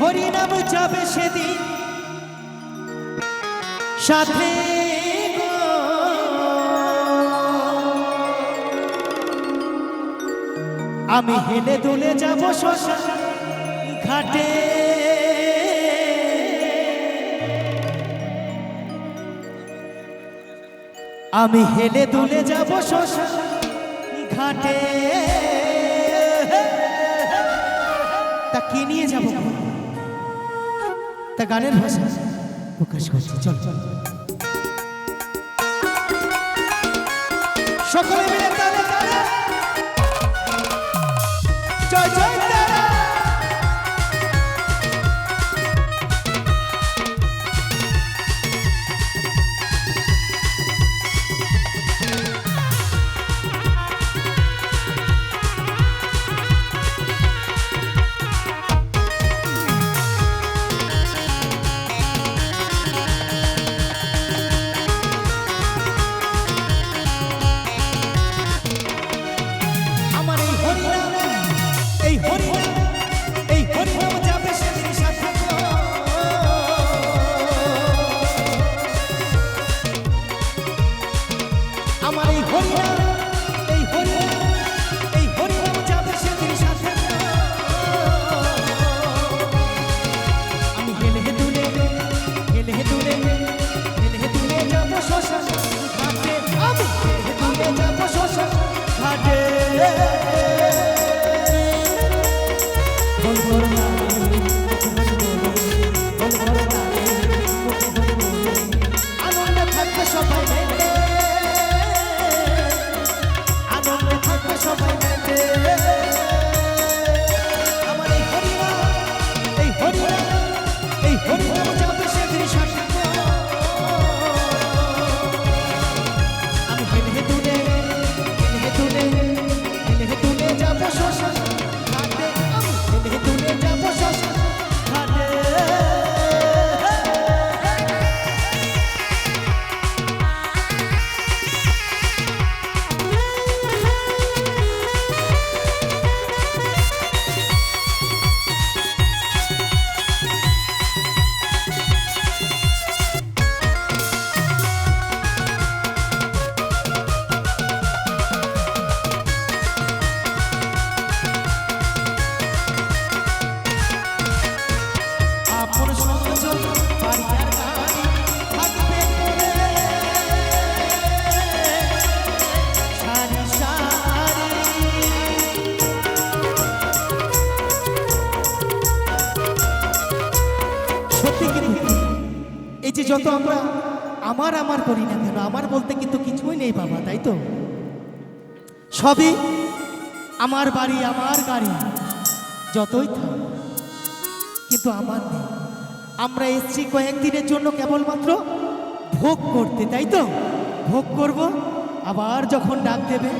হরিনাম যাবে সেদিন। সাথে আমি হেলে দুলে যাব শ্মশান, ঘাটে। আমি হেলে দুলে যাব শ্মশান, ঘাটে। তা কি নিয়ে যাব তা গানের ভাষা প্রকাশ করছে চল। চল সকলে মিলে তালে যত আমরা আমার আমার করি না কেন, আমার বলতে কিন্তু কিছুই নেই বাবা, তাই তো? সবই আমার বাড়ি, আমার গাড়ি, যতই থাক। কিন্তু আমার নেই। আমরা এসছি কয়েকদিনের জন্য কেবলমাত্র ভোগ করতে, তাই তো? ভোগ করব, আবার যখন ডাক দেবে,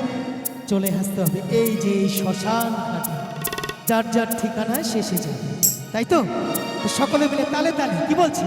চলে আসতে হবে। এই যে শ্মশান ঘাটে, যার যার ঠিকানায় শেষে যাবে, তাই তো? সকলে মিলে তালে তালে, কি বলছি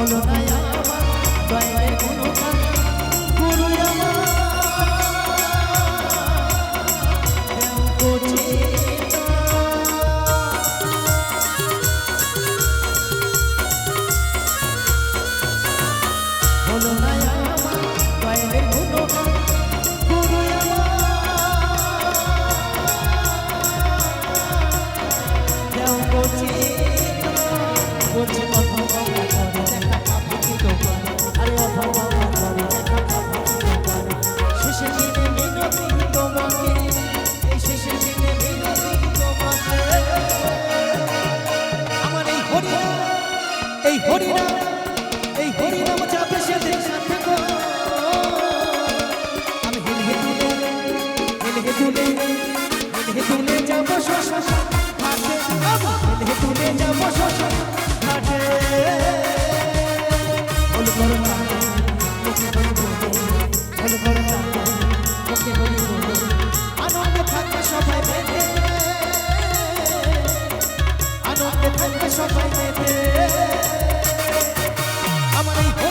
হলো না আমার দয়ের কোনো গুরু হলো না আমার দয়ের কোনো গুরু আমার কোচি কোচি সবাই মেতে আমার এই